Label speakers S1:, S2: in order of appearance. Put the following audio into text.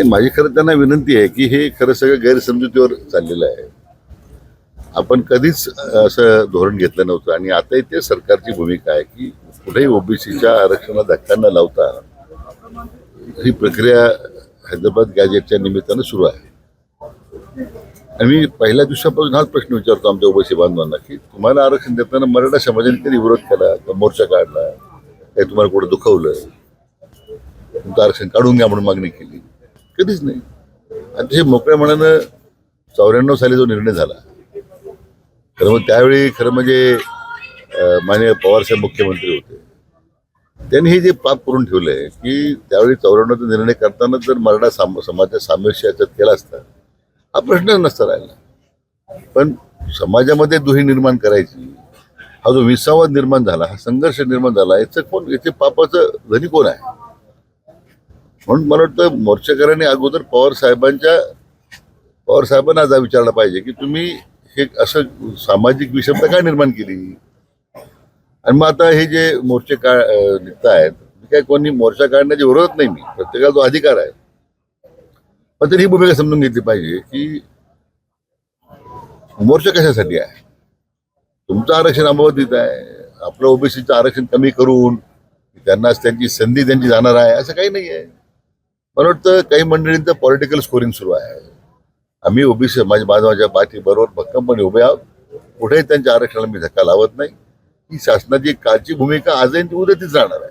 S1: माझी खरं त्यांना विनंती आहे की हे खरं सगळं गैरसमजुतीवर चाललेलं आहे. आपण कधीच असं धोरण घेतलं नव्हतं आणि आताही ते सरकारची भूमिका आहे की कुठेही ओबीसीच्या आरक्षणाला धक्का न लावता ही प्रक्रिया हैदराबाद गॅजेटच्या निमित्तानं सुरू आहे. आणि मी पहिल्या दिवसापासून हाच प्रश्न विचारतो आमच्या ओबीसी बांधवांना की तुम्हाला आरक्षण देताना मराठा समाजाने कधी विरोध केला का मोर्चा काढला काही तुम्हाला कुठं दुखवलं? तुमचं आरक्षण काढून घ्या म्हणून मागणी केली. कधीच नाही. अतिशय मोकळ्या मनानं चौऱ्याण्णव साली जो निर्णय झाला खरं मग त्यावेळी खरं म्हणजे अं, पवार पवारसाहेब मुख्यमंत्री होते. त्यांनी हे जे पाप करून ठेवलंय की त्यावेळी चौऱ्याण्णवचा निर्णय करताना जर मराठा साम समाजाच्या सामवेश याच्यात केला असता हा प्रश्न नसता राहिला. पण समाजामध्ये दुही निर्माण करायची हा जो विसावाद निर्माण झाला हा संघर्ष निर्माण झाला याचं कोण याचे पापाचं धनी कोण आहे? म्हणून मला वाटतं मोर्चेकऱ्यांनी अगोदर पवार साहेबांच्या पवार साहेबांना आज विचारलं पाहिजे की तुम्ही हे असं सामाजिक विषमता काय निर्माण केली? आणि मग आता हे जे मोर्चे का निघत आहेत काय कोणी मोर्चा काढण्याची विरोधात नाही मी. प्रत्येकाला तो अधिकार आहे. पण तरी ही भूमिका समजून घेतली पाहिजे की मोर्चा कशासाठी आहे? तुमचं आरक्षण अंबावतीत आहे. आपलं ओबीसीचं आरक्षण कमी करून त्यांना त्यांची संधी त्यांची जाणार आहे. असं काही नाही आहे. मला वाटतं काही मंडळींचं पॉलिटिकल स्कोरिंग सुरू आहे. आम्ही ओबीसी माझ्या माझ्या पाठी बरोबर भक्कमपणे उभे आहोत. कुठेही त्यांच्या आरक्षणाला मी धक्का लावत नाही. ही शासनाची कालची भूमिका आजही उद्या तीच राहणार.